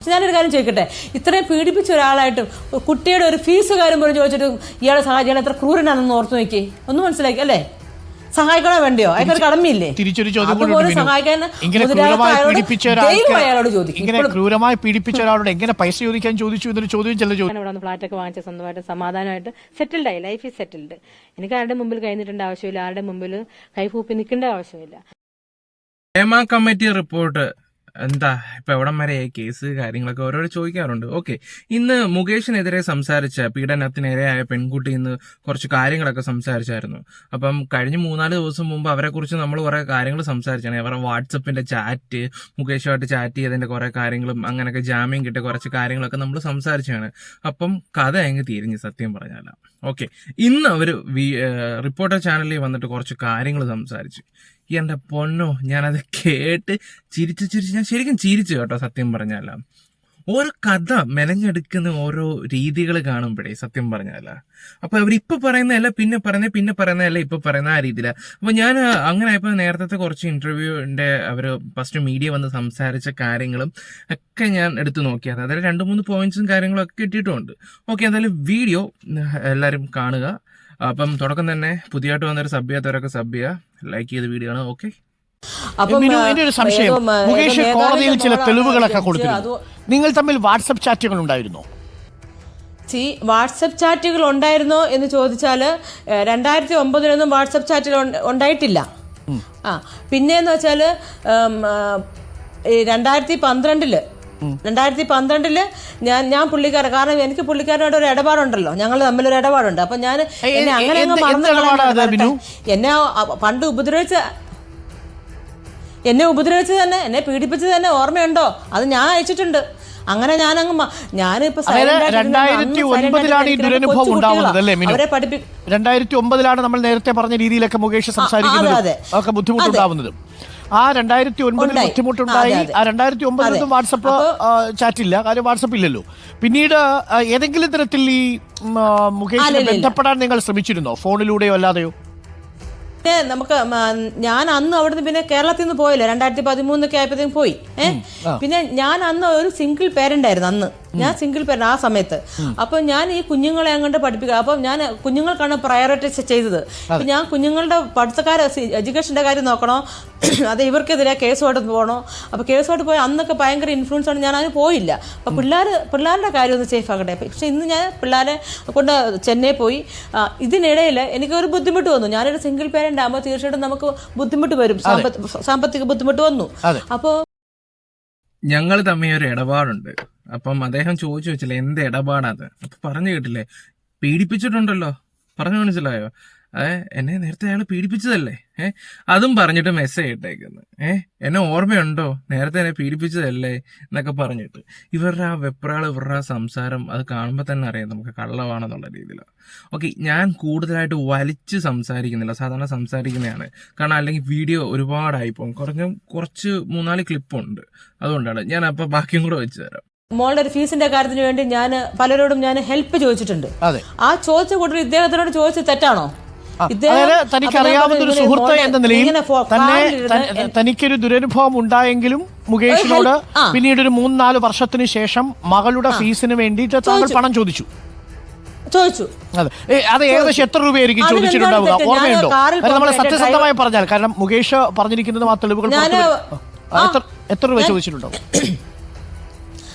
പക്ഷെ ഞാനൊരു കാര്യം ചോദിക്കട്ടെ? ഇത്രയും പീഡിപ്പിച്ച ഒരാളായിട്ടും കുട്ടിയുടെ ഒരു ഫീസ് കാര്യം പോലും ചോദിച്ചിട്ട് ഇയാളെ സഹായിക്കാൻ എത്ര ക്രൂരനാണെന്ന് ഓർത്ത് നോക്കി. ഒന്ന് മനസ്സിലാക്കി അല്ലേ? സഹായിക്കണോ വേണ്ടിയോ? അയാൾക്കൊരു കടമയില്ലേ? തിരിച്ചൊരു ചോദ്യം ക്രൂരമായി പീഡിപ്പിച്ച ഒരാളോട് എങ്ങനെ പൈസ ചോദിക്കാൻ ചോദിച്ചു എന്നൊരു ചോദ്യം ചില ചോദ്യം. ഫ്ലാറ്റൊക്കെ വാങ്ങിച്ച സ്വന്തമായിട്ട് സമാധാനമായിട്ട് സെറ്റിൽഡ് ആയി ലൈഫ് ഈസ് സെറ്റിൽഡ് എനിക്ക് ആരുടെ മുമ്പിൽ കൈ നീട്ടേണ്ട ആവശ്യമില്ല ആരുടെ മുമ്പിൽ കൈകൂപ്പി നിൽക്കേണ്ട ആവശ്യമില്ല. ഹേമ കമ്മിറ്റി റിപ്പോർട്ട് എന്താ ഇപ്പൊ എവിടം വരെ കേസ് കാര്യങ്ങളൊക്കെ ഓരോരോ ചോദിക്കാറുണ്ട്. ഓക്കെ ഇന്ന് മുകേഷിനെതിരെ സംസാരിച്ച പീഡനത്തിനിരയായ പെൺകുട്ടി ഇന്ന് കുറച്ച് കാര്യങ്ങളൊക്കെ സംസാരിച്ചായിരുന്നു. അപ്പം കഴിഞ്ഞ മൂന്നാൽ ദിവസം മുമ്പ് അവരെ കുറിച്ച് നമ്മൾ കുറെ കാര്യങ്ങൾ സംസാരിച്ചാണ്. അവരുടെ വാട്സപ്പിന്റെ ചാറ്റ് മുകേഷുമായിട്ട് ചാറ്റ് ചെയ്തതിന്റെ കുറെ കാര്യങ്ങളും അങ്ങനെയൊക്കെ ജാമ്യം കിട്ടിയ കുറച്ച് കാര്യങ്ങളൊക്കെ നമ്മൾ സംസാരിച്ചാണ്. അപ്പം കഥ അങ്ങ് തിരിഞ്ഞ് സത്യം പറഞ്ഞാല. ഓക്കെ ഇന്ന് അവർ റിപ്പോർട്ടർ ചാനലിൽ വന്നിട്ട് കുറച്ച് കാര്യങ്ങൾ സംസാരിച്ചു. എന്റെ പൊന്നോ ഞാനത് കേട്ട് ചിരിച്ചു ചിരിച്ച് ഞാൻ ശരിക്കും ചിരിച്ചു കേട്ടോ സത്യം പറഞ്ഞാല ഓരോ കഥ മെനഞ്ഞെടുക്കുന്ന ഓരോ രീതികൾ കാണുമ്പോഴേ സത്യം പറഞ്ഞാല അപ്പൊ അവരിപ്പൊ പറയുന്നതല്ല പിന്നെ പറയുന്ന പിന്നെ പറയുന്നതല്ല ഇപ്പൊ പറയുന്ന ആ രീതിയില അപ്പൊ ഞാൻ അങ്ങനെ ആയപ്പോ നേരത്തെ കുറച്ച് ഇന്റർവ്യൂവിന്റെ അവർ ഫസ്റ്റ് മീഡിയ വന്ന് സംസാരിച്ച കാര്യങ്ങളും ഒക്കെ ഞാൻ എടുത്തു നോക്കിയത് അതായത് രണ്ട് മൂന്ന് പോയിന്റ്സും കാര്യങ്ങളും ഒക്കെ കിട്ടിയിട്ടുണ്ട്. ഓക്കെ എന്തായാലും വീഡിയോ എല്ലാവരും കാണുക. അപ്പം തുടക്കം തന്നെ പുതിയതായിട്ട് വന്നൊരു സബ് ചെയ്യാത്തവരൊക്കെ സബ് ചെയ്യുക ലൈക്ക് ചെയ്ത് വീഡിയോ ആണ് ഓക്കെ എന്റെ ഒരു സംശയം മുകേഷ് കോടതിയിൽ ചില തെളിവുകളൊക്കെ കൊടുത്തിരുന്നു. നിങ്ങൾ തമ്മിൽ വാട്സപ്പ് ചാറ്റുകൾ ഉണ്ടായിരുന്നോ ചി വാട്സപ്പ് ചാറ്റുകൾ ഉണ്ടായിരുന്നോ എന്ന് ചോദിച്ചാൽ രണ്ടായിരത്തി ഒമ്പതിലൊന്നും വാട്സപ്പ് ചാറ്റുകൾ ഉണ്ടായിട്ടില്ല. ആ പിന്നെന്ന് വെച്ചാൽ രണ്ടായിരത്തി പന്ത്രണ്ടിൽ രണ്ടായിരത്തി പന്ത്രണ്ടിൽ ഞാൻ ഞാൻ പുള്ളിക്കാരൻ കാരണം എനിക്ക് പുള്ളിക്കാരനോട് ഒരു ഇടപാടുണ്ടല്ലോ. ഞങ്ങൾ തമ്മിൽ ഒരു ഇടപാടുണ്ട്. അപ്പൊ ഞാൻ എന്നെ അങ്ങനെ അങ്ങ് മറന്നു? എന്നെ പണ്ട് ഉപദ്രവിച്ച എന്നെ ഉപദ്രവിച്ചു തന്നെ എന്നെ പീഡിപ്പിച്ചു തന്നെ ഓർമ്മയുണ്ടോ? അത് ഞാൻ അയച്ചിട്ടുണ്ട്. അങ്ങനെ ഞാൻ അങ്ങ് ഞാനിപ്പോ രണ്ടായിരത്തി ഒൻപതിലാണ് ഈ ദുരനുഭവം കൊച്ചു ഉണ്ടാവുന്നത് അല്ലേ മിനു? അവരെ പഠിപ്പി രണ്ടായിരത്തി ഒമ്പതിലാണ് നമ്മൾ നേരത്തെ പറഞ്ഞ രീതിയിലൊക്കെ മുകേഷ് സംസാരിക്കുന്നത്. ഒക്കെ ബുദ്ധിമുട്ടുണ്ടാവുന്നത്. ആ രണ്ടായിരത്തി ഒൻപതിൽ. ബുദ്ധിമുട്ടുണ്ടായി. ആ രണ്ടായിരത്തി ഒമ്പതിലൊന്നും. വാട്സപ്പ് ചാറ്റ് ഇല്ല കാര്യം വാട്സപ്പ് ഇല്ലല്ലോ പിന്നീട് ഏതെങ്കിലും തരത്തിൽ ഈ മുകേഷിനെ ബന്ധപ്പെടാൻ നിങ്ങൾ ശ്രമിച്ചിരുന്നോ? ഫോണിലൂടെയോ അല്ലാതെയോ? പിന്നെ നമുക്ക് ഞാൻ അന്ന് അവിടുന്ന് പിന്നെ കേരളത്തിൽ നിന്ന് പോയില്ല. രണ്ടായിരത്തി പതിമൂന്നൊക്കെ ആയപ്പോഴത്തേക്കും പോയി. ഏഹ് പിന്നെ ഞാൻ അന്ന് ഒരു സിംഗിൾ പേരന്റ് ആയിരുന്നു അന്ന്. ഞാൻ സിംഗിൾ പേരന്റ് ആ സമയത്ത്. അപ്പൊ ഞാൻ ഈ കുഞ്ഞുങ്ങളെ അങ്ങോട്ട് പഠിപ്പിക്കുക അപ്പൊ ഞാൻ കുഞ്ഞുങ്ങൾക്കാണ് പ്രയോറിറ്റൈസ് ചെയ്തത്. ഞാൻ കുഞ്ഞുങ്ങളുടെ പഠിത്തക്കാരെ എഡ്യൂക്കേഷന്റെ കാര്യം നോക്കണോ? അത് ഇവർക്കെതിരെ കേസുമായിട്ട് പോകണോ? അപ്പൊ കേസുമായിട്ട് പോയി അന്നൊക്കെ ഭയങ്കര ഇൻഫ്ലുവൻസ് ആണ്. ഞാൻ അതിന് പോയില്ല. അപ്പൊ പിള്ളേർ പിള്ളേരുടെ കാര്യം ഒന്ന് സേഫ് ആക്കട്ടെ. പക്ഷെ ഇന്ന് ഞാൻ പിള്ളേരെ കൊണ്ട് ചെന്നൈ പോയി. ഇതിനിടയിൽ എനിക്ക് ഒരു ബുദ്ധിമുട്ട് വന്നു. ഞാനൊരു സിംഗിൾ പേരന്റ് ആകുമ്പോൾ തീർച്ചയായിട്ടും നമുക്ക് ബുദ്ധിമുട്ട് വരും. സാമ്പത്തിക ബുദ്ധിമുട്ട് വന്നു. അപ്പോൾ ഞങ്ങൾ തമ്മിൽ ഒരു ഇടപാടുണ്ട്. അപ്പം അദ്ദേഹം ചോദിച്ചു വെച്ചില്ലേ എന്ത് ഇടപാടാത് അപ്പൊ പറഞ്ഞു കേട്ടില്ലേ പീഡിപ്പിച്ചിട്ടുണ്ടല്ലോ പറഞ്ഞു മനസ്സിലായോ? എന്നെ നേരത്തെ അയാൾ പീഡിപ്പിച്ചതല്ലേ? ഏ അതും പറഞ്ഞിട്ട് മെസ്സേജ് ഇട്ടേക്കുന്നു. ഏ എന്നെ ഓർമ്മയുണ്ടോ? നേരത്തെ എന്നെ പീഡിപ്പിച്ചതല്ലേ? എന്നൊക്കെ പറഞ്ഞിട്ട്. ഇവരുടെ ആ വെപ്രാൾ ഇവരുടെ ആ സംസാരം അത് കാണുമ്പോൾ തന്നെ അറിയാം നമുക്ക് കള്ളമാണെന്നുള്ള രീതിയിലാണ് ഓക്കെ ഞാൻ കൂടുതലായിട്ട് വലിച്ച് സംസാരിക്കുന്നില്ല. സാധാരണ സംസാരിക്കുന്നതാണ്. കാരണം അല്ലെങ്കിൽ വീഡിയോ ഒരുപാടായി പോകും കുറഞ്ഞ കുറച്ച് മൂന്നാൽ ക്ലിപ്പുണ്ട്. അതുകൊണ്ടാണ്. ഞാൻ അപ്പോൾ ബാക്കിയും കൂടെ വെച്ച് തരാം. മോളുടെ ഒരു ഫീസിന്റെ കാര്യത്തിന് വേണ്ടി ഞാൻ പലരോടും ഞാൻ ഹെൽപ്പ് ചോദിച്ചിട്ടുണ്ട്. അതെ. ആ ചോദിച്ച കൂട്ടർ ഇദ്ദേഹത്തിനോട് ചോദിച്ചത് തെറ്റാണോ? ആ, ഇദ്ദേഹം- അതായത് തനിക്ക് അറിയാവുന്ന ഒരു സുഹൃത്ത് എന്ന നിലയിൽ തന്നെ തനിക്കൊരു ദുരനുഭവം ഉണ്ടായെങ്കിലും മുകേഷിനോട് പിന്നീട് ഒരു മൂന്ന് നാല് വർഷത്തിന് ശേഷം മകളുടെ ഫീസിന് വേണ്ടിയിട്ട് താങ്കൾ പണം ചോദിച്ചു. ചോദിച്ചു. അതെ അത് ഏകദേശം എത്ര രൂപയായിരിക്കും ചോദിച്ചിട്ടുണ്ടാവുക? ഓർമ്മയുണ്ടോ? നമ്മൾ സത്യസന്ധമായി പറഞ്ഞാൽ കാരണം മുകേഷ് പറഞ്ഞിരിക്കുന്നത് ആ തെളിവുകൾ എത്ര രൂപ ചോദിച്ചിട്ടുണ്ടാവും?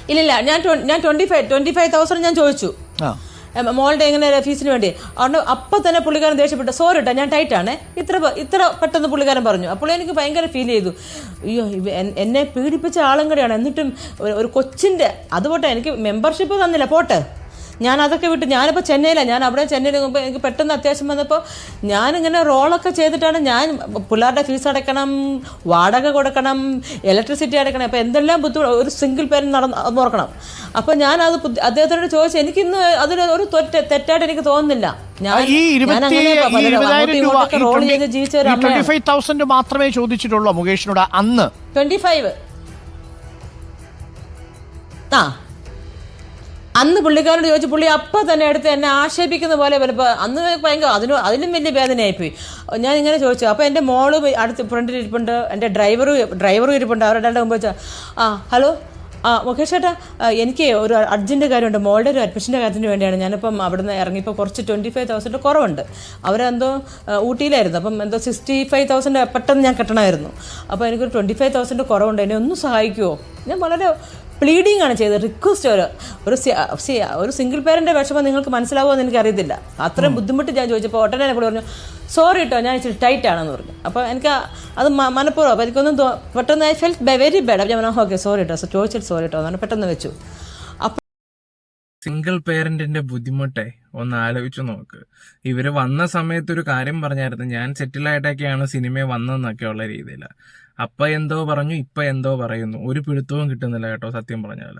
ഇല്ലില്ല ഞാൻ ഞാൻ twenty five twenty five thousand ഞാൻ ചോദിച്ചു. മോളുടെ എങ്ങനെ ഫീസിന് വേണ്ടി. അതുകൊണ്ട് അപ്പം തന്നെ പുള്ളിക്കാരൻ ദേഷ്യപ്പെട്ടു. സോറി കേട്ടോ ഞാൻ ടൈറ്റാണ് ഇത്ര ഇത്ര പെട്ടെന്ന് പുള്ളിക്കാരൻ പറഞ്ഞു. അപ്പോൾ എനിക്ക് ഭയങ്കര ഫീൽ ചെയ്തു. അയ്യോ എന്നെ പീഡിപ്പിച്ച ആളും കൂടെയാണ്. എന്നിട്ടും ഒരു കൊച്ചിന്റെ അതുപോട്ടെ എനിക്ക് മെമ്പർഷിപ്പ് തന്നില്ല. പോട്ടെ. ഞാൻ അതൊക്കെ വിട്ട് ഞാനിപ്പോൾ ചെന്നൈയിലാണ് ഞാൻ അവിടെ ചെന്നൈയിൽ എനിക്ക് പെട്ടെന്ന് അത്യാവശ്യം വന്നപ്പോൾ ഞാനിങ്ങനെ റോളൊക്കെ ചെയ്തിട്ടാണ് ഞാൻ പിള്ളേരുടെ ഫീസ് അടയ്ക്കണം വാടക കൊടുക്കണം ഇലക്ട്രിസിറ്റി അടയ്ക്കണം. അപ്പോൾ എന്തെല്ലാം ബുദ്ധിമുട്ട് ഒരു സിംഗിൾ പേരൻ നടന്ന് ഓർക്കണം. അപ്പോൾ ഞാൻ അത് അദ്ദേഹത്തോട് അദ്ദേഹത്തിനോട് ചോദിച്ചു എനിക്കിന്ന് അതിൽ ഒരു തെറ്റ് തെറ്റായിട്ട് എനിക്ക് തോന്നുന്നില്ല. മാത്രമേ ചോദിച്ചിട്ടുള്ളൂ മുകേഷിനോട് അന്ന്. ട്വന്റി ഫൈവ് ആ. അന്ന് പുള്ളിക്കാരോട് ചോദിച്ചു പുള്ളി അപ്പം തന്നെ എടുത്ത് എന്നെ ആക്ഷേപിക്കുന്ന പോലെ വലപ്പോൾ അന്ന് ഭയങ്കര അതിന് അതിലും വലിയ വേദനയായിപ്പോയി. ഞാൻ ഇങ്ങനെ ചോദിച്ചു അപ്പോൾ എന്റെ മോൾ അടുത്ത് ഫ്രണ്ടിൽ ഇരിപ്പുണ്ട് എന്റെ ഡ്രൈവറും ഡ്രൈവറും ഇരിപ്പുണ്ട് അവരുടെ മുമ്പ് വെച്ചാൽ ആ ഹലോ ആ മുകേഷ് ചേട്ടാ എനിക്ക് ഒരു അർജന്റ് കാര്യമുണ്ട് മോളുടെ ഒരു അഡ്മിഷന്റെ കാര്യത്തിന് വേണ്ടിയാണ്. ഞാനിപ്പം അവിടുന്ന് ഇറങ്ങിയപ്പോൾ കുറച്ച് ട്വന്റി ഫൈവ് തൗസൻഡ് കുറവുണ്ട്. അവരെന്തോ ഊട്ടിയിലായിരുന്നു. അപ്പം എന്തോ സിക്സ്റ്റി ഫൈവ് തൗസൻഡ് പെട്ടെന്ന് ഞാൻ കെട്ടണമായിരുന്നു. അപ്പോൾ എനിക്കൊരു ട്വന്റി ഫൈവ് തൗസൻഡ് കുറവുണ്ട് എന്നെ ഒന്ന് സഹായിക്കുമോ ഞാൻ വളരെ പ്ലീഡിങ് ആണ് ചെയ്തത്. റിക്വസ്റ്റ് ഒരു ഒരു ഒരു സിംഗിൾ പേരന്റെ വിഷമം നിങ്ങൾക്ക് മനസ്സിലാവുമോ മനസ്സിലാവുമെന്ന് എനിക്കറിയത്തില്ല അത്രയും ബുദ്ധിമുട്ട് ഞാൻ ചോദിച്ചപ്പോൾ ഉടനെ എന്നെ കൂടെ പറഞ്ഞു സോറി കേട്ടോ ഞാൻ ഇച്ചിരി ടൈറ്റ് ആണെന്ന് പറഞ്ഞു. അപ്പോൾ എനിക്ക് അത് മനഃപൂർവം അപ്പോൾ എനിക്കൊന്നും പെട്ടെന്ന് ഐ ഫെൽറ്റ് വെരി ബാഡ് അപ്പോൾ ഞാൻ ഓക്കെ സോറി കേട്ടോ സോ ചോദിച്ചിട്ട് സോറി കേട്ടോ എന്നാണ് പെട്ടെന്ന് വെച്ചു. അപ്പോൾ സിംഗിൾ പേരന്റിന്റെ ബുദ്ധിമുട്ടേ ഒന്ന് ആലോചിച്ചു നോക്ക്. ഇവർ വന്ന സമയത്ത് ഒരു കാര്യം പറഞ്ഞായിരുന്നു ഞാൻ സെറ്റിൽ ആയിട്ടൊക്കെയാണ് സിനിമ വന്നതെന്നൊക്കെ ഉള്ള രീതിയിൽ അപ്പ എന്തോ പറഞ്ഞു ഇപ്പ എന്തോ പറയുന്നു. ഒരു പിടുത്തവും കിട്ടുന്നില്ല കേട്ടോ സത്യം പറഞ്ഞാല.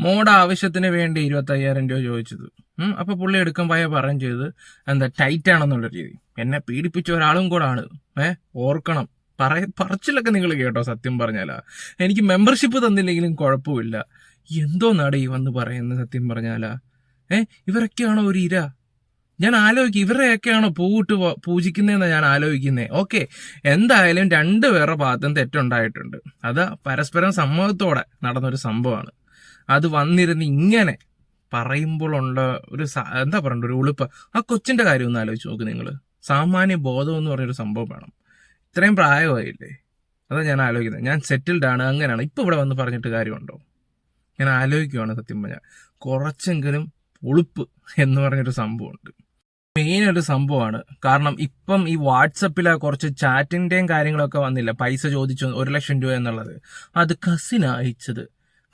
മോടെ ആവശ്യത്തിന് വേണ്ടി ഇരുപത്തി അയ്യായിരം രൂപ ചോദിച്ചത്. ഉം, അപ്പൊ പുള്ളി എടുക്കുമ്പോഴേ പറയും ചെയ്ത് എന്താ ടൈറ്റ് ആണെന്നുള്ള രീതി. എന്നെ പീഡിപ്പിച്ച ഒരാളും കൂടാണ് ഏ ഓർക്കണം. പറയ പറച്ചിലൊക്കെ നിങ്ങൾ കേട്ടോ സത്യം പറഞ്ഞാലാ. എനിക്ക് മെമ്പർഷിപ്പ് തന്നില്ലെങ്കിലും കുഴപ്പമില്ല. എന്തോ നാടേ വന്ന് പറയുന്നത് സത്യം പറഞ്ഞാലാ. ഏ ഇവരൊക്കെയാണോ ഒരു ഇര ഞാൻ ആലോചിക്കും ഇവരെയൊക്കെയാണോ പൂവിട്ട് പൂജിക്കുന്നതെന്ന് ഞാൻ ആലോചിക്കുന്നത് ഓക്കെ എന്തായാലും രണ്ടുപേരുടെ ഭാഗത്തും തെറ്റുണ്ടായിട്ടുണ്ട്. അത് പരസ്പരം സമ്മതത്തോടെ നടന്നൊരു സംഭവമാണ്. അത് വന്നിരുന്ന് ഇങ്ങനെ പറയുമ്പോഴുള്ള ഒരു എന്താ പറയണ്ട ഒരു ഉളുപ്പ്. ആ കൊച്ചിന്റെ കാര്യം ഒന്ന് ആലോചിച്ച് നോക്ക് നിങ്ങൾ സാമാന്യ ബോധം എന്ന് പറഞ്ഞൊരു സംഭവം വേണം. ഇത്രയും പ്രായമായില്ലേ? അതാ ഞാൻ ആലോചിക്കുന്നത്. ഞാൻ സെറ്റിൽഡ് ആണ് അങ്ങനെയാണ്. ഇപ്പൊ ഇവിടെ വന്ന് പറഞ്ഞിട്ട് കാര്യമുണ്ടോ? ഞാൻ ആലോചിക്കുവാണ് സത്യം പറഞ്ഞാൽ കുറച്ചെങ്കിലും ഉളുപ്പ് എന്ന് പറഞ്ഞൊരു സംഭവമുണ്ട്. മെയിൻ ഒരു സംഭവമാണ് കാരണം ഇപ്പം ഈ വാട്സപ്പിലെ കുറച്ച് ചാറ്റിന്റെയും കാര്യങ്ങളൊക്കെ വന്നില്ല. പൈസ ചോദിച്ചു ഒരു ലക്ഷം രൂപ എന്നുള്ളത്. അത് കസിൻ അയച്ചത്.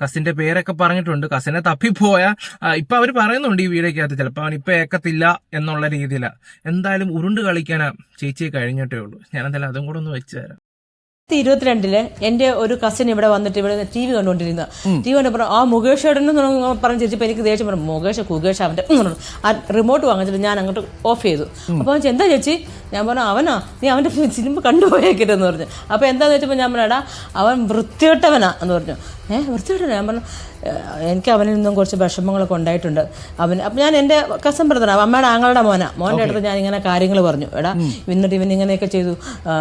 കസിന്റെ പേരൊക്കെ പറഞ്ഞിട്ടുണ്ട്. കസിനെ തപ്പിപ്പോയ ഇപ്പൊ അവർ പറയുന്നുണ്ട് ഈ വീഡിയോക്കകത്ത്. ചിലപ്പോൾ അവൻ ഇപ്പൊ ഏക്കത്തില്ല എന്നുള്ള രീതിയിലാണ് എന്തായാലും ഉരുണ്ട് കളിക്കാനാ ചേച്ചിയെ കഴിഞ്ഞിട്ടേ ഉള്ളൂ. ഞാൻ എന്തായാലും അതും കൂടെ ഒന്ന് വെച്ചു തരാം. ഇരുപത്തിരണ്ടിൽ എന്റെ ഒരു കസിൻ ഇവിടെ വന്നിട്ട് ഇവിടെ ടി വി കണ്ടുകൊണ്ടിരുന്ന. ടി വി കണ്ടപ്പോൾ ആ മുകേഷ് ഏടൻ പറഞ്ഞ് ചിരിച്ചപ്പോൾ എനിക്ക് ദേഷ്യം പറഞ്ഞു മുകേഷ് കുകേഷ് അവന്റെ. ആ റിമോട്ട് വാങ്ങിച്ചിട്ട് ഞാൻ അങ്ങോട്ട് ഓഫ് ചെയ്തു. അപ്പോൾ അവൻ എന്താ ചേച്ചി? ഞാൻ പറഞ്ഞു അവനാ. നീ അവന്റെ സിനിമ കണ്ടുപോയേക്കരുതെന്ന് പറഞ്ഞു. അപ്പോൾ എന്താന്ന് വെച്ചപ്പോൾ ഞാൻ പറഞ്ഞാ അവൻ വൃത്തികെട്ടവനാ എന്ന് പറഞ്ഞു. ഏഹ് വൃത്തിയോടെ ഞാൻ പറഞ്ഞു എനിക്ക് അവനിൽ നിന്നും കുറച്ച് വിഷമങ്ങളൊക്കെ ഉണ്ടായിട്ടുണ്ട്. അവൻ അപ്പം ഞാൻ എന്റെ കസൻ ബ്രദറാണ് അമ്മയുടെ ആങ്ങളുടെ മോനാ. മോന്റെ അടുത്ത് ഞാൻ ഇങ്ങനെ കാര്യങ്ങൾ പറഞ്ഞു. എടാ എന്നിട്ട് ഇവൻ ഇങ്ങനെയൊക്കെ ചെയ്തു.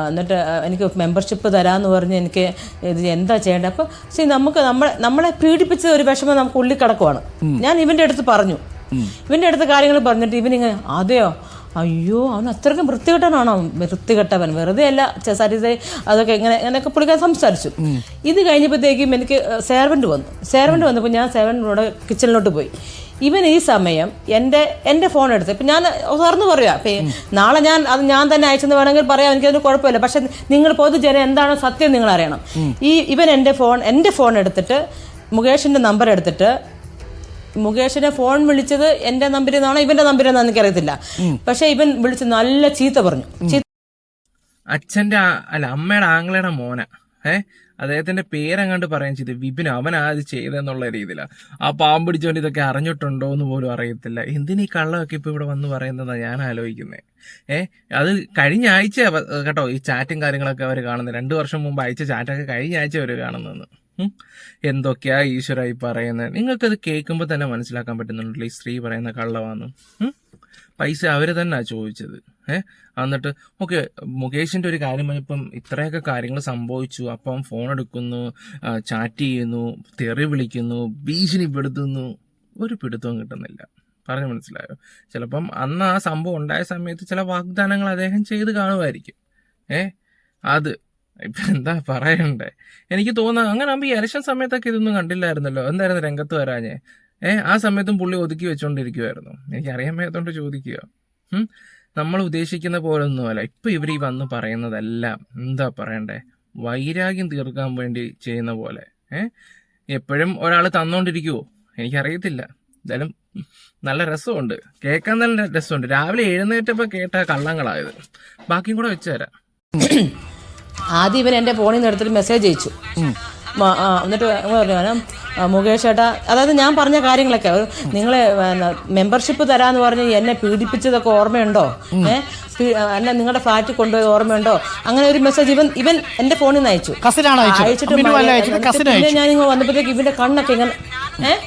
എന്നിട്ട് എനിക്ക് മെമ്പർഷിപ്പ് തരാമെന്ന് പറഞ്ഞ് എനിക്ക് ഇത് എന്താ ചെയ്യേണ്ടത് അപ്പോൾ ശരി നമുക്ക് നമ്മളെ നമ്മളെ പീഡിപ്പിച്ച ഒരു വിഷമം നമുക്ക് ഉള്ളിൽ കിടക്കുവാണ്. ഞാൻ ഇവന്റെ അടുത്ത് പറഞ്ഞു. ഇവന്റെ അടുത്ത് കാര്യങ്ങൾ പറഞ്ഞിട്ട് ഇവനിങ്ങനെ അതെയോ അയ്യോ അവൻ അത്രയ്ക്കും വൃത്തികെട്ടവനാണോ വൃത്തികെട്ടവൻ. വെറുതെ അല്ല സരിത അതൊക്കെ ഇങ്ങനെ ഇങ്ങനെയൊക്കെ പുള്ളിക്കാൻ സംസാരിച്ചു. ഇത് കഴിഞ്ഞപ്പോഴത്തേക്കും എനിക്ക് സേവന്റ് വന്നു. സേവന്റ് വന്നപ്പോൾ ഞാൻ സേവന്റിനോട് കിച്ചണിലോട്ട് പോയി. ഇവൻ ഈ സമയം എന്റെ എന്റെ ഫോൺ എടുത്ത് ഇപ്പം ഞാൻ തുറന്നു പറയാം. ഇപ്പം നാളെ ഞാൻ അത് ഞാൻ തന്നെ അയച്ചെന്ന് വേണമെങ്കിൽ പറയാം എനിക്കതിന് കുഴപ്പമില്ല. പക്ഷെ നിങ്ങൾ പൊതുജനം എന്താണ് സത്യം നിങ്ങൾ അറിയണം. ഈ ഇവൻ എന്റെ ഫോൺ എന്റെ ഫോൺ എടുത്തിട്ട് മുകേഷിന്റെ നമ്പർ എടുത്തിട്ട് മുകേഷിനെ ഫോൺ വിളിച്ചത് എന്റെ നമ്പരിൽ നിന്നാണോ ഇവന്റെ നമ്പരിൽ എനിക്ക് എനിക്കറിയത്തില്ല പക്ഷെ ഇവൻ വിളിച്ച് നല്ല ചീത്ത പറഞ്ഞു. അച്ഛന്റെ അല്ല അമ്മയുടെ ആംഗ്ലയുടെ മോന. ഏ? അദ്ദേഹത്തിന്റെ പേരങ്ങാണ്ട് പറയുകയും ചെയ്തു. വിപിൻ അവനാ ഇത് ചെയ്തെന്നുള്ള രീതിയിലാണ് ആ പാമ്പ് പിടിച്ചോണ്ട് ഇതൊക്കെ അറിഞ്ഞിട്ടുണ്ടോ എന്ന് പോലും അറിയത്തില്ല. എന്തിനീ കള്ളമൊക്കെ ഇപ്പൊ ഇവിടെ വന്ന് പറയുന്നതാ ഞാൻ ആലോചിക്കുന്നത് ഏ? അത് കഴിഞ്ഞ ആഴ്ച കേട്ടോ ഈ ചാറ്റും കാര്യങ്ങളൊക്കെ അവർ കാണുന്നത്. രണ്ടു വർഷം മുമ്പ് അയച്ച ചാറ്റൊക്കെ കഴിഞ്ഞ ആഴ്ച അവർ കാണുന്നതെന്ന്. എന്തൊക്കെയാ ഈശ്വരായി പറയുന്നത് നിങ്ങൾക്കത് കേൾക്കുമ്പോൾ തന്നെ മനസ്സിലാക്കാൻ പറ്റുന്നുണ്ടല്ലോ ഈ സ്ത്രീ പറയുന്ന കള്ളവാന്ന്. പൈസ അവർ തന്നെ ചോദിച്ചത്. ഏഹ് എന്നിട്ട് ഓക്കെ മുകേഷിന്റെ ഒരു കാര്യം ഇപ്പം ഇത്രയൊക്കെ കാര്യങ്ങൾ സംഭവിച്ചു. അപ്പം ഫോൺ എടുക്കുന്നു ചാറ്റ് ചെയ്യുന്നു തെറി വിളിക്കുന്നു ഭീഷണിപ്പെടുത്തുന്നു ഒരു പിടുത്തവും കിട്ടുന്നില്ല. പറഞ്ഞു മനസ്സിലായോ? ചിലപ്പം അന്ന് ആ സംഭവം ഉണ്ടായ സമയത്ത് ചില വാഗ്ദാനങ്ങൾ അദ്ദേഹം ചെയ്ത് കാണുമായിരിക്കും. ഏഹ് അത് ഇപ്പൊ എന്താ പറയണ്ടേ? എനിക്ക് തോന്നുന്നു അങ്ങനെ ആകുമ്പോൾ ഈ ഇലക്ഷൻ സമയത്തൊക്കെ ഇതൊന്നും കണ്ടില്ലായിരുന്നല്ലോ. എന്തായിരുന്നു രംഗത്ത് വരാഞ്ഞേ? ഏഹ് ആ സമയത്തും പുള്ളി ഒതുക്കി വെച്ചോണ്ടിരിക്കുവായിരുന്നു. എനിക്ക് അറിയാൻ മേത്തോണ്ട് ചോദിക്കുക. നമ്മൾ ഉദ്ദേശിക്കുന്ന പോലൊന്നുമല്ല. ഇപ്പൊ ഇവർ ഈ വന്ന് പറയുന്നതെല്ലാം എന്താ പറയണ്ടേ? വൈരാഗ്യം തീർക്കാൻ വേണ്ടി ചെയ്യുന്ന പോലെ. ഏഹ് എപ്പോഴും ഒരാൾ തന്നോണ്ടിരിക്കുവോ? എനിക്കറിയത്തില്ല. എന്തായാലും നല്ല രസമുണ്ട്. കേൾക്കാൻ നല്ല രസമുണ്ട്. രാവിലെ എഴുന്നേറ്റപ്പോ കേട്ട കള്ളങ്ങളായത് ബാക്കിയും കൂടെ വെച്ചു തരാം. ആദ്യം ഇവൻ എന്റെ ഫോണിൽ നിന്ന് എടുത്തിട്ട് മെസ്സേജ് അയച്ചു. എന്നിട്ട് പറഞ്ഞു "ഞാൻ, ആ, മുകേഷ് ചേട്ടാ അതായത് ഞാൻ പറഞ്ഞ കാര്യങ്ങളൊക്കെ നിങ്ങളെ മെമ്പർഷിപ്പ് തരാന്ന് പറഞ്ഞ് എന്നെ പീഡിപ്പിച്ചതൊക്കെ ഓർമ്മയുണ്ടോ? ഏഹ് എന്നെ നിങ്ങളുടെ ഫ്ലാറ്റ് കൊണ്ടുപോയി ഓർമ്മയുണ്ടോ? അങ്ങനെ ഒരു മെസ്സേജ് ഇവൻ ഇവൻ എന്റെ ഫോണിൽ നിന്ന് അയച്ചു. അയച്ചിട്ട് പിന്നെ ഞാൻ ഇങ്ങനെ വന്നപ്പോഴത്തേക്ക് ഇവന്റെ കണ്ണൊക്കെ ഇങ്ങനെ ഏഹ്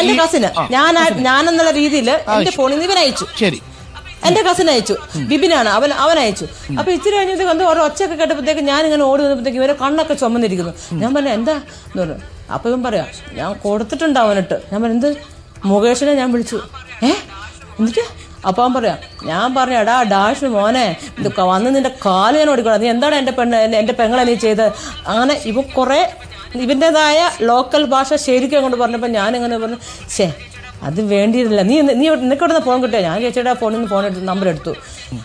എന്റെ കസിന്. ഞാൻ ഞാനെന്നുള്ള രീതിയിൽ എന്റെ ഫോണിൽ നിന്ന് ഇവൻ അയച്ചു. ശരി. എന്റെ കസിൻ അയച്ചു. ബിബിനാണ് അവൻ അവൻ അയച്ചു. അപ്പൊ ഇച്ചിരി കഴിഞ്ഞപ്പോഴത്തേക്ക് എന്തോ ഓരോ ഒച്ചയൊക്കെ കേട്ടപ്പോഴത്തേക്ക് ഞാൻ ഇങ്ങനെ ഓടി വന്നപ്പോഴത്തേക്ക് ഇവരെ കണ്ണൊക്കെ ചുമന്നിരിക്കുന്നു. ഞാൻ പറഞ്ഞു എന്താ? എന്ന് പറഞ്ഞു. അപ്പൊ ഇവൻ പറയാ ഞാൻ കൊടുത്തിട്ടുണ്ട് അവനിട്ട്. ഞാൻ പറഞ്ഞു എന്ത്? മുകേഷിനെ ഞാൻ വിളിച്ചു. ഏ? എന്നിട്ട് അപ്പൊ അവൻ പറയാ ഞാൻ പറഞ്ഞു എടാ ഡാഷ് മോനെ വന്ന് നിന്റെ കാൽ ഞാൻ ഓടിക്കണം നീ എന്താണ് എന്റെ പെണ്ണ് എന്റെ പെങ്ങളെ നീ ചെയ്ത്? അങ്ങനെ ഇവ കുറെ ഇവന്റെതായ ലോക്കൽ ഭാഷ ശരിക്കും അങ്ങോട്ട് പറഞ്ഞപ്പോൾ ഞാനിങ്ങനെ പറഞ്ഞു ശേ അത് വേണ്ടിയിരുന്നില്ല. നീ നീ നിനക്ക് ഇവിടെ ഫോൺ കിട്ടിയോ? ഞാൻ ചേച്ചിയുടെ ഫോണിൽ നിന്ന് ഫോൺ എടുത്ത് നമ്പർ എടുത്തു.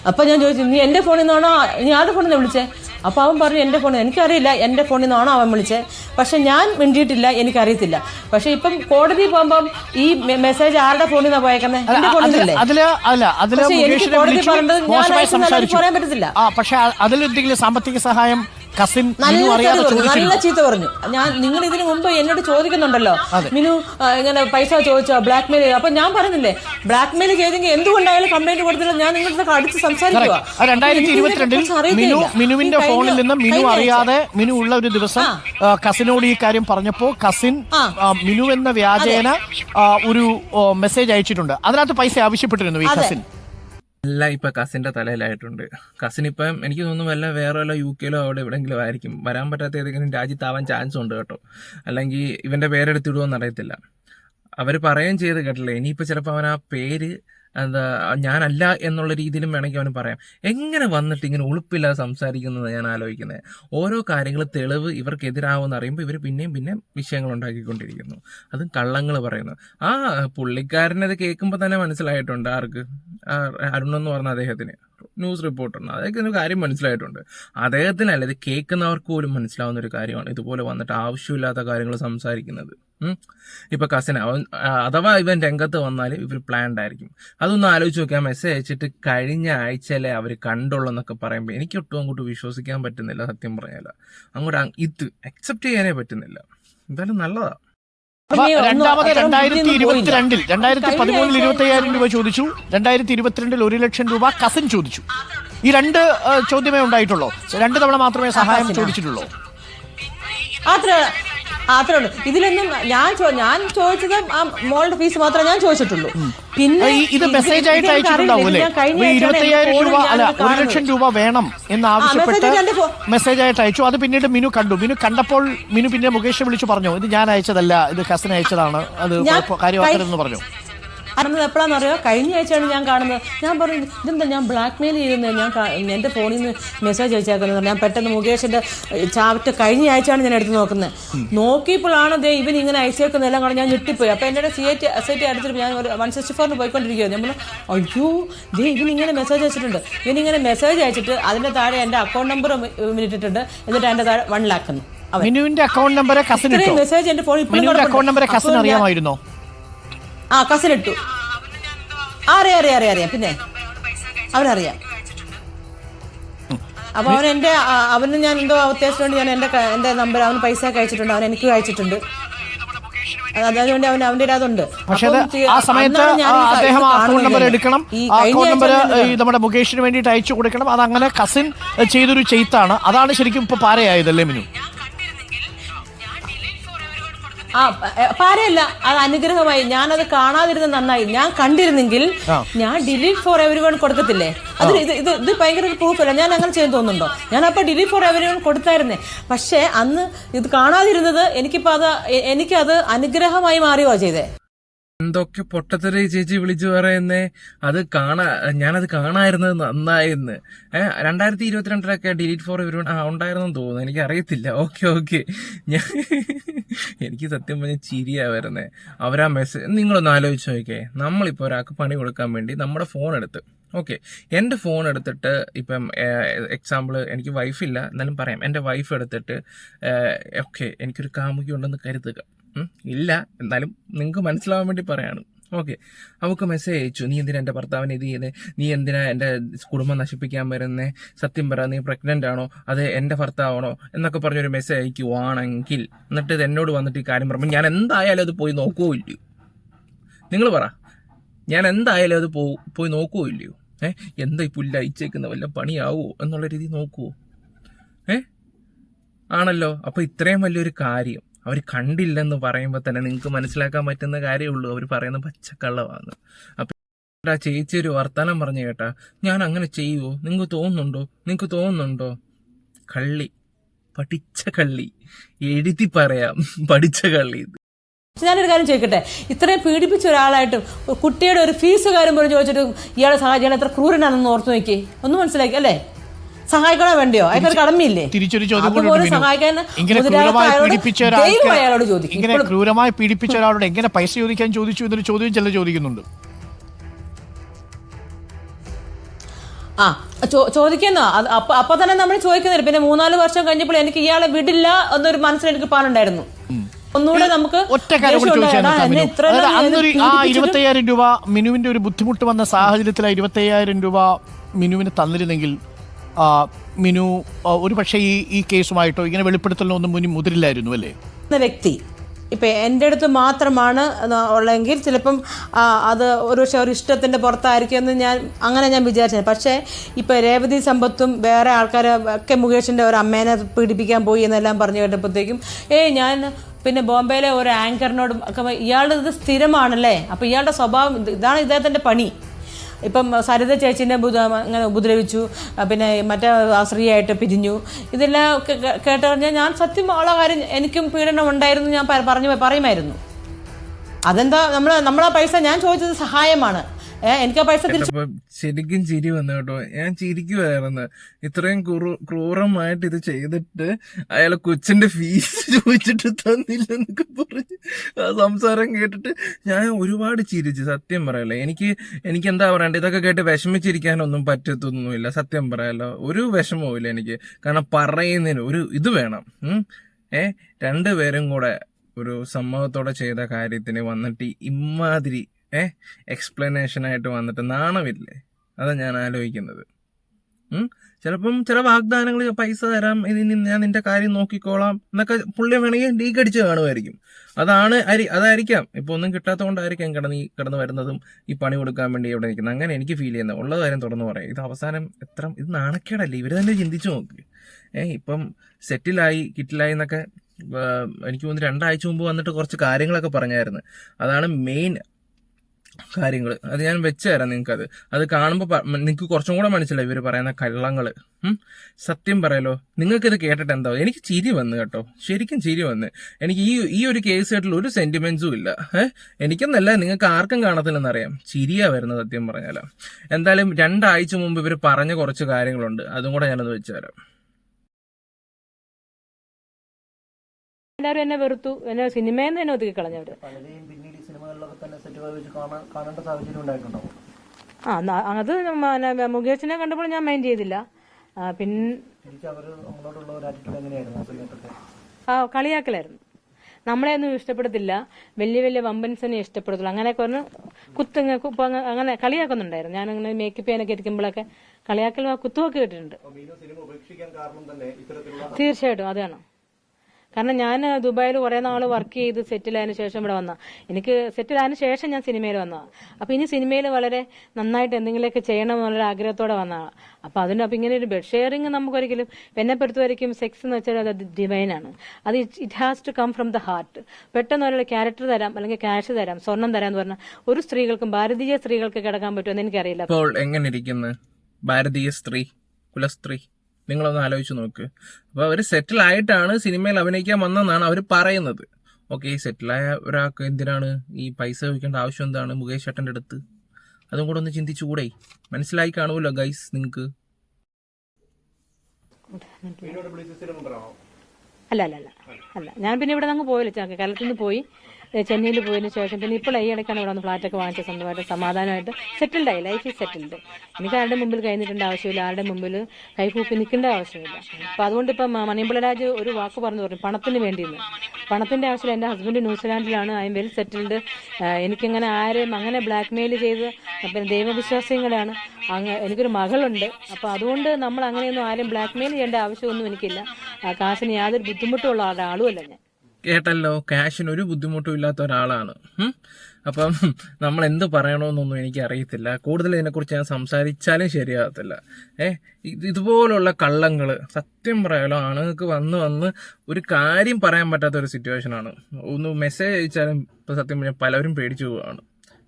അപ്പോൾ ഞാൻ ചോദിച്ചു നീ എന്റെ ഫോണിൽ നിന്നാണോ? നീ ആരുടെ ഫോണിൽ നിന്ന് വിളിച്ചേ? അപ്പോൾ അവൻ പറഞ്ഞു എന്റെ ഫോണിൽ എനിക്കറിയില്ല എന്റെ ഫോണിൽ നിന്നാണോ അവൻ വിളിച്ചത് പക്ഷെ ഞാൻ മിണ്ടിയിട്ടില്ല എനിക്കറിയത്തില്ല. പക്ഷെ ഇപ്പം കോടതി പോകുമ്പം ഈ മെസ്സേജ് ആരുടെ ഫോണിൽ നിന്നാണ് പോയേക്കുന്നത് എന്റെ പക്ഷേ എനിക്ക് കോടതി പറഞ്ഞത് ഞാൻ പറയാൻ പറ്റത്തില്ല. പക്ഷേ അതിലെന്തെങ്കിലും സാമ്പത്തിക സഹായം കസിൻ മിനു അറിയാതെ നല്ല ചീത്ത പറഞ്ഞു. ഞാൻ നിങ്ങൾ ഇതിനു മുമ്പ് എന്നോട് ചോദിക്കുന്നുണ്ടല്ലോ. മിനു ആ, ഇങ്ങനെ പൈസ ചോദിച്ചോ ബ്ലാക്ക് മെയിൽ അപ്പൊ ഞാൻ പറഞ്ഞില്ലേ ബ്ലാക്ക് മെയിൽ ചെയ്തെങ്കിൽ എന്തുകൊണ്ടായാലും കംപ്ലൈന്റ് കൊടുത്തില്ല ഞാൻ നിങ്ങളുടെ അടുത്ത് സംസാരിക്കുക ആ രണ്ടായിരത്തി ഇരുപത്തിരണ്ടിൽ മിനു മിനുവിന്റെ ഫോണിൽ നിന്ന് മിനു അറിയാതെ മിനു ഉള്ള ഒരു ദിവസം ആ, കസിനോട് ഈ കാര്യം പറഞ്ഞപ്പോ കസിൻ ആ. ആ, മിനു എന്ന വ്യാജേന ആ, ഒരു മെസ്സേജ് അയച്ചിട്ടുണ്ട്. അതിനകത്ത് പൈസ ആവശ്യപ്പെട്ടിരുന്നു ഈ കസിൻ. എല്ലാം ഇപ്പൊ കസിന്റെ തലയിലായിട്ടുണ്ട്. കസിൻ ഇപ്പം എനിക്ക് തോന്നുന്നു വല്ല വേറെ വല്ല യു കെയിലോ അവിടെ എവിടെയെങ്കിലും ആയിരിക്കും. വരാൻ പറ്റാത്ത ഏതെങ്കിലും രാജ്യത്താവാൻ ചാൻസ് ഉണ്ട് കേട്ടോ. അല്ലെങ്കിൽ ഇവന്റെ പേരെടുത്തിടുമോ എന്നറിയത്തില്ല അവർ പറയുകയും ചെയ്ത് കേട്ടില്ലേ? ഇനിയിപ്പോ ചിലപ്പോൾ അവൻ ആ പേര് എന്താ ഞാനല്ല എന്നുള്ള രീതിയിലും വേണമെങ്കിൽ അവന് പറയാം. എങ്ങനെ വന്നിട്ട് ഇങ്ങനെ ഉളുപ്പില്ലാതെ സംസാരിക്കുന്നത് ഞാൻ ആലോചിക്കുന്നത് ഓരോ കാര്യങ്ങൾ തെളിവ് ഇവർക്കെതിരാവുമെന്ന് അറിയുമ്പോൾ ഇവർ പിന്നെയും പിന്നെ വിഷയങ്ങൾ ഉണ്ടാക്കിക്കൊണ്ടിരിക്കുന്നു. അതും കള്ളങ്ങൾ പറയുന്നു ആ പുള്ളിക്കാരനത് കേൾക്കുമ്പോൾ തന്നെ മനസ്സിലായിട്ടുണ്ട് ആർക്ക്? അരുൺ എന്ന് പറഞ്ഞ അദ്ദേഹത്തിന്. ന്യൂസ് റിപ്പോർട്ടറിന്. അദ്ദേഹത്തിന് കാര്യം മനസ്സിലായിട്ടുണ്ട്. അദ്ദേഹത്തിനല്ല ഇത് കേൾക്കുന്നവർക്ക് പോലും മനസ്സിലാവുന്ന ഒരു കാര്യമാണ്. ഇതുപോലെ വന്നിട്ട് ആവശ്യമില്ലാത്ത കാര്യങ്ങൾ സംസാരിക്കുന്നത്. ഇപ്പൊ കസിൻ അവൻ അഥവാ ഇവൻ രംഗത്ത് വന്നാൽ ഇവർ പ്ലാൻഡ് ആയിരിക്കും. അതൊന്ന് ആലോചിച്ച് നോക്കിയാൽ മെസ്സേജ് അയച്ചിട്ട് കഴിഞ്ഞ ആഴ്ചയിലെ അവർ കണ്ടുള്ളൂ എന്നൊക്കെ പറയുമ്പോൾ എനിക്ക് ഒട്ടും അങ്ങോട്ട് വിശ്വസിക്കാൻ പറ്റുന്നില്ല സത്യം പറഞ്ഞാൽ അങ്ങോട്ട് ഇത് അക്സെപ്റ്റ് ചെയ്യാനേ പറ്റുന്നില്ല. എന്തായാലും നല്ലതാ. അപ്പൊ നീ ഒന്ന് രണ്ടാമത് അത്ര രണ്ടായിരത്തി ഇരുപത്തിരണ്ടിൽ രണ്ടായിരത്തി പതിമൂന്നിൽ ഇരുപത്തി അയ്യായിരം രൂപ ചോദിച്ചു. രണ്ടായിരത്തി ഇരുപത്തിരണ്ടിൽ ഒരു ലക്ഷം രൂപ കസിൻ ചോദിച്ചു. ഈ രണ്ട് ചോദ്യമേ ഉണ്ടായിട്ടുള്ളൂ. രണ്ട് തവണ മാത്രമേ സഹായം ചോദിച്ചിട്ടുള്ളൂ. അത്ര. അത്രേ ഉള്ളൂ. ഇതിലൊന്നും ഞാൻ ഞാൻ ചോദിച്ചത് ആ മോളുടെ ഫീസ് മാത്രമേ ഞാൻ ചോദിച്ചിട്ടുള്ളൂ. പിന്നെ ഇത് മെസ്സേജ് ആയിട്ട് ഒരു ലക്ഷം രൂപ വേണം എന്ന് ആവശ്യപ്പെട്ട് മെസ്സേജ് ആയിട്ട് അയച്ചു. അത് പിന്നീട് മിനു കണ്ടു. മിനു കണ്ടപ്പോൾ മിനു പിന്നെ മുകേഷ് വിളിച്ചു പറഞ്ഞു ഇത് ഞാൻ അയച്ചതല്ല ഇത് ഹസൻ അയച്ചതാണ് അത് കാര്യമാക്കരുതെന്ന് പറഞ്ഞു. അറിഞ്ഞത് എപ്പോഴാണെന്ന് അറിയോ കഴിഞ്ഞ ആഴ്ചയാണ് ഞാൻ കാണുന്നത്. ഞാൻ പറഞ്ഞു ഇതെന്താ ഞാൻ ബ്ലാക്ക് മെയിൽ ചെയ്യുന്നത് ഞാൻ എന്റെ ഫോണിൽ നിന്ന് മെസ്സേജ് അയച്ചേക്കുന്നത് ഞാൻ പെട്ടെന്ന് മുകേഷിന്റെ ചാവറ്റ് കഴിഞ്ഞ ആഴ്ചയാണ് ഞാൻ എടുത്ത് നോക്കുന്നത്. നോക്കിയപ്പോഴാണ് ദേ ഇവൻ ഇങ്ങനെ അയച്ചേക്കുന്നത്. എല്ലാം കാണാൻ ഞാൻ ഞെട്ടിപ്പോയി. അപ്പോൾ എന്റെ സി എറ്റ് എസ് ഐ ടി അടുത്തിട്ട് ഞാൻ ഒരു വൺ സിക്സ്റ്റി ഫോറിന് പോയിക്കൊണ്ടിരിക്കുകയാണ് ഞാൻ പറഞ്ഞു അയ്യോ ദേ ഇവൻ ഇങ്ങനെ മെസ്സേജ് അയച്ചിട്ടുണ്ട്. ഇവൻ ഇങ്ങനെ മെസ്സേജ് അയച്ചിട്ട് അതിന്റെ താഴെ എന്റെ അക്കൗണ്ട് നമ്പർ ഇട്ടിട്ടുണ്ട്. എന്നിട്ട് എന്റെ താഴെ വൺ ലാക്ക് മിനുവിന്റെ അക്കൗണ്ട് നമ്പർ കസിൻ മെസ്സേജ് എന്റെ ഫോണിൽ അക്കൗണ്ട് നമ്പർ കസിൻ അറിയാമായിരുന്നോ? ആ കസിൻ ഇട്ടു. അറിയാം അറിയാം അറിയാം അറിയാം. പിന്നെ അവനറിയാം. അപ്പൊ അവൻ എന്റെ അവന് ഞാൻ എന്തോ അത്യാവശ്യം വേണ്ടി ഞാൻ എന്റെ എന്റെ നമ്പർ അവന് പൈസ അയച്ചിട്ടുണ്ട്. അവൻ എനിക്ക് അയച്ചിട്ടുണ്ട്. അത് അതിനുവേണ്ടി അവൻ അവന്റെ അതുണ്ട് പക്ഷേ അത് ആ സമയത്ത് ആ അദ്ദേഹം അക്കൗണ്ട് നമ്പർ എടുക്കണം. അക്കൗണ്ട് നമ്പർ നമ്മുടെ മുകേഷിന് വേണ്ടിയിട്ട് അയച്ചു കൊടുക്കണം. അത് അങ്ങനെ കസിൻ ചെയ്തൊരു ചെയ്ത്താണ്. അതാണ് ശരിക്കും ഇപ്പൊ പാരയായതല്ലേ മിനു? ആ പാരയല്ല അത് അനുഗ്രഹമായി. ഞാനത് കാണാതിരുന്ന നന്നായി. ഞാൻ കണ്ടിരുന്നെങ്കിൽ ഞാൻ ഡിലീറ്റ് ഫോർ എവരി വൺ കൊടുക്കത്തില്ലേ അത് ഇത് ഇത് ഇത് ഭയങ്കര ഒരു പ്രൂഫ് അല്ല. ഞാൻ അങ്ങനെ ചെയ്യാൻ തോന്നുന്നുണ്ടോ? ഞാൻ അപ്പൊ ഡിലീറ്റ് ഫോർ എവരി വൺ കൊടുത്തായിരുന്നേ. പക്ഷേ അന്ന് ഇത് കാണാതിരുന്നത് എനിക്കിപ്പോ അത് എനിക്കത് അനുഗ്രഹമായി മാറിയോ ചെയ്തേ. എന്തൊക്കെ പൊട്ടത്തര ചേച്ചി വിളിച്ചു പറയുന്നേ? അത് കാണാ ഞാനത് കാണായിരുന്നത് നന്നായിരുന്ന്. ഏഹ് രണ്ടായിരത്തി ഇരുപത്തിരണ്ടിലൊക്കെ ഡിലീറ്റ് ഫോർ ഇവർ ഉണ്ടായിരുന്നെന്ന് തോന്നുന്നു. എനിക്ക് അറിയത്തില്ല ഓക്കെ ഓക്കെ. ഞാൻ എനിക്ക് സത്യം പറഞ്ഞ ചിരിയാ വരുന്നേ. അവരാ മെസ്സേജ് നിങ്ങളൊന്ന് ആലോചിച്ച് നോക്കിയേ നമ്മളിപ്പോൾ ഒരാൾക്ക് പണി കൊടുക്കാൻ വേണ്ടി നമ്മുടെ ഫോൺ എടുത്ത് ഓക്കെ. എന്റെ ഫോൺ എടുത്തിട്ട് ഇപ്പം എക്സാമ്പിൾ എനിക്ക് വൈഫില്ല എന്നാലും പറയാം. എന്റെ വൈഫ് എടുത്തിട്ട് ഓക്കെ എനിക്കൊരു കാമുകി ഉണ്ടെന്ന് കരുതുക. ഇല്ല. എന്നാലും നിങ്ങൾക്ക് മനസ്സിലാവാൻ വേണ്ടി പറയാണ്. ഓക്കെ. അവൾക്ക് മെസ്സേജ് അയച്ചു. നീ എന്തിനാ എന്റെ ഭർത്താവിനെ ഇത് ചെയ്യുന്നത് നീ എന്തിനാ എന്റെ കുടുംബം നശിപ്പിക്കാൻ വരുന്നേ? സത്യം പറ നീ പ്രഗ്നന്റ് ആണോ? അത് എന്റെ ഭർത്താവാണോ? എന്നൊക്കെ പറഞ്ഞൊരു മെസ്സേജ് അയക്കുവാണെങ്കിൽ എന്നിട്ട് ഇത് എന്നോട് വന്നിട്ട് ഈ കാര്യം പറയുമ്പോൾ ഞാൻ എന്തായാലും അത് പോയി നോക്കുകയോ ഇല്ലയോ നിങ്ങൾ പറ. ഞാൻ എന്തായാലും അത് പോ പോയി നോക്കുകയോ ഇല്ലയോ ഏ? എന്താ ഈ പുല്ല് അയച്ചേക്കുന്ന വല്ല പണിയാവോ? എന്നുള്ള രീതി നോക്കുവോ. ഏ? ആണല്ലോ. അപ്പോൾ ഇത്രയും വലിയൊരു കാര്യം. അവർ കണ്ടില്ലെന്ന് പറയുമ്പോൾ തന്നെ നിങ്ങൾക്ക് മനസ്സിലാക്കാൻ പറ്റുന്ന കാര്യമുള്ളൂ അവർ പറയുന്ന പച്ചക്കള്ളമാണ് അപ്പം ആ ചേച്ചി ഒരു വർത്തമാനം പറഞ്ഞു കേട്ടാ. ഞാൻ അങ്ങനെ ചെയ്യുവോ? നിങ്ങൾക്ക് തോന്നുന്നുണ്ടോ? നിങ്ങൾക്ക് തോന്നുന്നുണ്ടോ? കള്ളി. പഠിച്ച കള്ളി. എഴുതി പറയാം. പഠിച്ച കള്ളി ഞാനൊരു കാര്യം ചോദിക്കട്ടെ? ഇത്രയും പീഡിപ്പിച്ച ഒരാളായിട്ടും കുട്ടിയുടെ ഒരു ഫീസ് കാര്യം പോലും ചോദിച്ചിട്ട് ഇയാളെ സഹായിക്കാൻ എത്ര ക്രൂരനാണെന്ന് ഓർത്ത് നോക്കി ഒന്ന് മനസ്സിലാക്കി അല്ലേ? സഹായിക്കണോ വേണ്ടിയോ? അയാൾക്ക് കടമയില്ലേ? തിരിച്ചൊരു ചോദ്യം അതുപോലെ സഹായിക്കാൻ. ഇങ്ങനെ ക്രൂരമായി പീഡിപ്പിച്ച അയാളോട് ചോദിക്കും. ഇങ്ങനെ ക്രൂരമായി പീഡിപ്പിച്ച ഒരാളോട് എങ്ങനെ പൈസ ചോദിക്കാൻ ചോദിച്ചു എന്നൊരു ചോദ്യം ചില ചോദിക്കുന്നുണ്ട്. ആ ചോ- ചോദിക്കുന്നോ. അപ്പൊ അപ്പൊ തന്നെ നമ്മൾ ചോദിക്കുന്നില്ല. പിന്നെ മൂന്നാൽ വർഷം കഴിഞ്ഞപ്പോൾ എനിക്ക് ഇയാളെ വിടില്ല എന്നൊരു മനസ്സിൽ എനിക്ക് പാടുണ്ടായിരുന്നു. ഒന്നുകൂടെ നമുക്ക് ഒറ്റ കാര്യം ആ ഇരുപത്തയ്യായിരം രൂപ മിനുവിന്റെ ഒരു ബുദ്ധിമുട്ട് വന്ന സാഹചര്യത്തിൽ ആ ഇരുപത്തയ്യായിരം രൂപ മിനുവിന് തന്നിരുന്നെങ്കിൽ മിനു ഒരു പക്ഷേ ഈ ഈ കേസുമായിട്ടോ ഇങ്ങനെ വെളിപ്പെടുത്തലോ ഒന്നും മുന്നിൽ മുതിരില്ലായിരുന്നു അല്ലേ? വ്യക്തി. ഇപ്പം എന്റെ അടുത്ത് മാത്രമാണ് ഉള്ളെങ്കിൽ ചിലപ്പം അത് ഒരു പക്ഷേ ഒരു ഇഷ്ടത്തിന്റെ പുറത്തായിരിക്കും എന്ന് ഞാൻ അങ്ങനെ ഞാൻ വിചാരിച്ചത്. പക്ഷേ ഇപ്പം രേവതി സമ്പത്തും വേറെ ആൾക്കാർ ഒക്കെ മുകേഷിന്റെ ഒരു അമ്മേനെ പീഡിപ്പിക്കാൻ പോയി എന്നെല്ലാം പറഞ്ഞു കേട്ടപ്പോഴത്തേക്കും ഏയ് ഞാൻ പിന്നെ ബോംബെയിലെ ഒരു ആങ്കറിനോടും ഒക്കെ ഇയാളുടെ ഇത് സ്ഥിരമാണല്ലേ? അപ്പോൾ ഇയാളുടെ സ്വഭാവം ഇതാണ് ഇദ്ദേഹത്തിന്റെ പണി. ഇപ്പം സരിത ചേച്ചീനെ അങ്ങനെ ഉപദ്രവിച്ചു. പിന്നെ മറ്റേ ആശ്രീയായിട്ട് പിരിഞ്ഞു. ഇതെല്ലാം കേട്ടറിഞ്ഞാൽ ഞാൻ സത്യം ഉള്ള കാര്യം എനിക്കും പീഡനം ഉണ്ടായിരുന്നു ഞാൻ പറഞ്ഞു പറയുമായിരുന്നു. അതെന്താ നമ്മൾ നമ്മളാ പൈസ ഞാൻ ചോദിച്ചത് സഹായമാണ്. എനിക്ക് ആ പൈസ ശരിക്കും ചിരി വന്നു കേട്ടോ. ഞാൻ ചിരിക്കുവായിരുന്നു. ഇത്രയും ക്രൂരമായിട്ട് ഇത് ചെയ്തിട്ട് അയാളെ കൊച്ചിന്റെ ഫീസ് ചോദിച്ചിട്ട് തന്നില്ലെന്നൊക്കെ പറഞ്ഞ് ആ സംസാരം കേട്ടിട്ട് ഞാൻ ഒരുപാട് ചിരിച്ചു. സത്യം പറയല്ലോ എനിക്ക് എനിക്ക് എന്താ പറയണ്ടേ? ഇതൊക്കെ കേട്ട് വിഷമിച്ചിരിക്കാനൊന്നും പറ്റത്തൊന്നുമില്ല. സത്യം പറയാലോ ഒരു വിഷമവും എനിക്ക്. കാരണം പറയുന്നതിന് ഒരു ഇത് വേണം. ഏ രണ്ടുപേരും കൂടെ ഒരു സമ്മതത്തോടെ ചെയ്ത കാര്യത്തിന് വന്നിട്ട് ഇമാതിരി ഏ? എക്സ്പ്ലനേഷനായിട്ട് വന്നിട്ട് നാണമില്ലേ? അതാ ഞാൻ ആലോചിക്കുന്നത്. ചിലപ്പം ചില വാഗ്ദാനങ്ങൾ പൈസ തരാം ഇതിന് ഞാൻ നിന്റെ കാര്യം നോക്കിക്കോളാം എന്നൊക്കെ പുള്ളി വേണമെങ്കിൽ ലീക്ക് അടിച്ച് കാണുമായിരിക്കും. അതാണ് അരി അതായിരിക്കാം. ഇപ്പൊ ഒന്നും കിട്ടാത്തതുകൊണ്ടായിരിക്കാം കിടന്ന് ഈ കിടന്ന് വരുന്നതും ഈ പണി കൊടുക്കാൻ വേണ്ടി ഇവിടെ നിൽക്കുന്നത്. അങ്ങനെ എനിക്ക് ഫീൽ ചെയ്യുന്നത്. ഉള്ള കാര്യം തുറന്നു പറയാം. ഇത് അവസാനം എത്ര ഇത് നാണക്കേടല്ലേ? ഇവർ തന്നെ ചിന്തിച്ചു നോക്ക്. ഏ ഇപ്പം സെറ്റിലായി കിറ്റിലായി എന്നൊക്കെ എനിക്ക് തോന്നുന്നു രണ്ടാഴ്ച മുമ്പ് വന്നിട്ട് കുറച്ച് കാര്യങ്ങളൊക്കെ പറഞ്ഞായിരുന്നു. അതാണ് മെയിൻ കാര്യങ്ങൾ അത് ഞാൻ വെച്ച് തരാം നിങ്ങൾക്കത് അത് കാണുമ്പോൾ നിങ്ങൾക്ക് കുറച്ചും കൂടെ മനസ്സിലായി ഇവർ പറയുന്ന കള്ളങ്ങൾ സത്യം പറയലോ? നിങ്ങൾക്കിത് ഇത് കേട്ടിട്ട് എന്താ എനിക്ക് ചിരി വന്നു കേട്ടോ. ശരിക്കും ചിരി വന്ന്. എനിക്ക് ഈ ഈ ഒരു കേസ് കേട്ടിൽ ഒരു സെന്റിമെന്റ്സും ഇല്ല. ഏഹ് എനിക്കൊന്നല്ല നിങ്ങൾക്ക് ആർക്കും കാണത്തില്ലെന്നറിയാം. ചിരിയാ വരുന്നത് സത്യം പറഞ്ഞാലോ. എന്തായാലും രണ്ടാഴ്ച മുമ്പ് ഇവർ പറഞ്ഞ കുറച്ച് കാര്യങ്ങളുണ്ട്. അതും കൂടെ ഞാനത് വെച്ചു തരാം. എല്ലാവരും എന്നെ വെറുത്തു. എന്നെ സിനിമയിൽ നിന്ന് തന്നെ ഒതുക്കി കളഞ്ഞവര് പലരെയും പിന്നീട് ഈ സിനിമകളിലൊക്കെ തന്നെ സെറ്റുകൾ വെച്ച് കാണാൻ കാണേണ്ട സാഹചര്യം ഉണ്ടായിട്ടുണ്ടാവും ആ അത് മുകേഷിനെ കണ്ടപ്പോൾ ഞാൻ മൈൻഡ് ചെയ്തില്ല. പിന്നെ ആ കളിയാക്കലായിരുന്നു. നമ്മളെ ഒന്നും ഇഷ്ടപ്പെടത്തില്ല. വലിയ വലിയ വമ്പൻസിനെ ഇഷ്ടപ്പെടത്തില്ല അങ്ങനെയൊക്കെ പറഞ്ഞ് കുത്തങ്ങ് കുപ്പ അങ്ങനെ കളിയാക്കുന്നുണ്ടായിരുന്നു. ഞാൻ അങ്ങനെ മേക്കപ്പ് ചെയ്യാനൊക്കെ ഇരിക്കുമ്പോഴൊക്കെ കളിയാക്കൽ കുത്തുമൊക്കെ കേട്ടിട്ടുണ്ട്. തീർച്ചയായിട്ടും അതാണ്. കാരണം ഞാൻ ദുബായിൽ കുറെ നാൾ വർക്ക് ചെയ്ത് സെറ്റിൽ ആയതിനു ശേഷം ഇവിടെ വന്ന. എനിക്ക് സെറ്റിൽ ആയതിനു ശേഷം ഞാൻ സിനിമയിൽ വന്നതാണ് അപ്പൊ ഇനി സിനിമയിൽ വളരെ നന്നായിട്ട് എന്തെങ്കിലുമൊക്കെ ചെയ്യണം എന്നുള്ള ആഗ്രഹത്തോടെ വന്നതാണ് അപ്പൊ അതിനൊപ്പം ഇങ്ങനെ ഒരു ബെഡ് ഷെയറിങ് നമുക്കൊരിക്കലും എന്നെ പൊறுത്തവരയ്ക്കും സെക്സ് എന്ന് വെച്ചാൽ അത് ഡിവൈനാണ് അത് it has to come from the heart പെട്ടെന്ന് ഒരാൾ ക്യാരക്ടർ തരാം അല്ലെങ്കിൽ ക്യാഷ് തരാം സ്വർണം തരാം എന്ന് പറഞ്ഞാൽ ഒരു സ്ത്രീകൾക്കും ഭാരതീയ സ്ത്രീകൾക്ക് കിടക്കാൻ പറ്റുമെന്ന് എനിക്കറിയില്ല. അപ്പോൾ എങ്ങനെ ഇരിക്കുന്നു? ഭാരതീയ സ്ത്രീ കുലസ്ത്രീ. നിങ്ങളൊന്ന് ആലോചിച്ച് നോക്ക്. അപ്പോൾ അവർ സെറ്റിൽ ആയിട്ടാണ് സിനിമയിൽ അഭിനയിക്കാൻ വന്നെന്നാണ് അവർ പറയുന്നത്. ഓക്കെ സെറ്റിലായ ഒരാൾക്ക് എന്തിനാണ് ഈ പൈസ ചോദിക്കേണ്ട ആവശ്യം എന്താണ് മുകേഷ് ചേട്ടന്റെ അടുത്ത്? അതും കൂടെ ഒന്ന് ചിന്തിച്ചുകൂടെ. മനസ്സിലായി കാണുമല്ലോ ഗൈസ് നിങ്ങൾക്ക് അല്ല അല്ല അല്ല അല്ല. ഞാൻ പിന്നെ ഇവിടെ നിന്ന് പോയില്ല കേരളത്തിൽ നിന്ന് പോയി. ചെന്നൈയിൽ പോയതിന് ശേഷം പിന്നെ ഇപ്പോൾ ഈ ഇടയ്ക്കാണ് ഇവിടെ വന്ന് ഫ്ലാറ്റൊക്കെ വാങ്ങിച്ച സ്വന്തമായിട്ട് സമാധാനമായിട്ട് സെറ്റിൽഡ് ആയി ലൈഫ് ഈസ് സെറ്റിൽഡ് എനിക്ക് ആരുടെ മുമ്പിൽ കൈ നീട്ടേണ്ട ആവശ്യമില്ല ആരുടെ മുമ്പിൽ കൈകൂപ്പി നിൽക്കേണ്ട ആവശ്യമില്ല. അപ്പോൾ അതുകൊണ്ട് ഇപ്പം മണിമ്പളരാജ് ഒരു വാക്ക് പറഞ്ഞു പറഞ്ഞു പണത്തിന് വേണ്ടിയെന്ന്. പണത്തിന്റെ ആവശ്യമില്ല. എന്റെ ഹസ്ബൻഡ് ന്യൂസിലാൻഡിലാണ്. ഐ എം വെൽ സെറ്റിൽഡ് എനിക്കങ്ങനെ ആരെയും അങ്ങനെ ബ്ലാക്ക് മെയിൽ ചെയ്ത് പിന്നെ ദൈവവിശ്വാസികളാണ്. അങ്ങ് എനിക്കൊരു മകളുണ്ട്. അപ്പോൾ അതുകൊണ്ട് നമ്മൾ അങ്ങനെയൊന്നും ആരും ബ്ലാക്ക് മെയിൽ ചെയ്യേണ്ട ആവശ്യമൊന്നും എനിക്കില്ല. കാശിന് യാതൊരു ബുദ്ധിമുട്ടുള്ള ആളുമല്ല ഞാൻ. കേട്ടല്ലോ ക്യാഷിന് ഒരു ബുദ്ധിമുട്ടും ഇല്ലാത്ത ഒരാളാണ്. അപ്പം നമ്മൾ എന്ത് പറയണമെന്നൊന്നും എനിക്ക് അറിയത്തില്ല കൂടുതൽ ഇതിനെക്കുറിച്ച് ഞാൻ സംസാരിച്ചാലും ശരിയാകത്തില്ല. ഏ ഇതുപോലുള്ള കള്ളങ്ങൾ സത്യം പറയാലോ ആണുങ്ങൾക്ക് വന്ന് വന്ന് ഒരു കാര്യം പറയാൻ പറ്റാത്ത ഒരു സിറ്റുവേഷനാണ്. ഒന്ന് മെസ്സേജ് അയച്ചാലും ഇപ്പം സത്യം പറഞ്ഞാൽ പലരും പേടിച്ചു പോവുകയാണ്.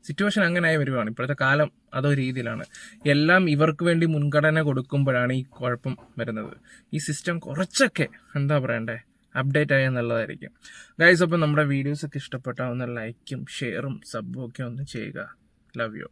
സിറ്റുവേഷൻ അങ്ങനെ ആയി വരുവാണ്. ഇപ്പോഴത്തെ കാലം അതോ രീതിയിലാണ്. എല്ലാം ഇവർക്ക് വേണ്ടി മുൻഗണന കൊടുക്കുമ്പോഴാണ് ഈ കുഴപ്പം വരുന്നത്. ഈ സിസ്റ്റം കുറച്ചൊക്കെ എന്താ പറയണ്ടേ? അപ്ഡേറ്റ് ആയാൽ നല്ലതായിരിക്കും. ഗൈസ് അപ്പം നമ്മുടെ വീഡിയോസൊക്കെ ഇഷ്ടപ്പെട്ടാൽ ഒന്ന് ലൈക്കും ഷെയറും സബും ഒക്കെ ഒന്ന് ചെയ്യുക. Love you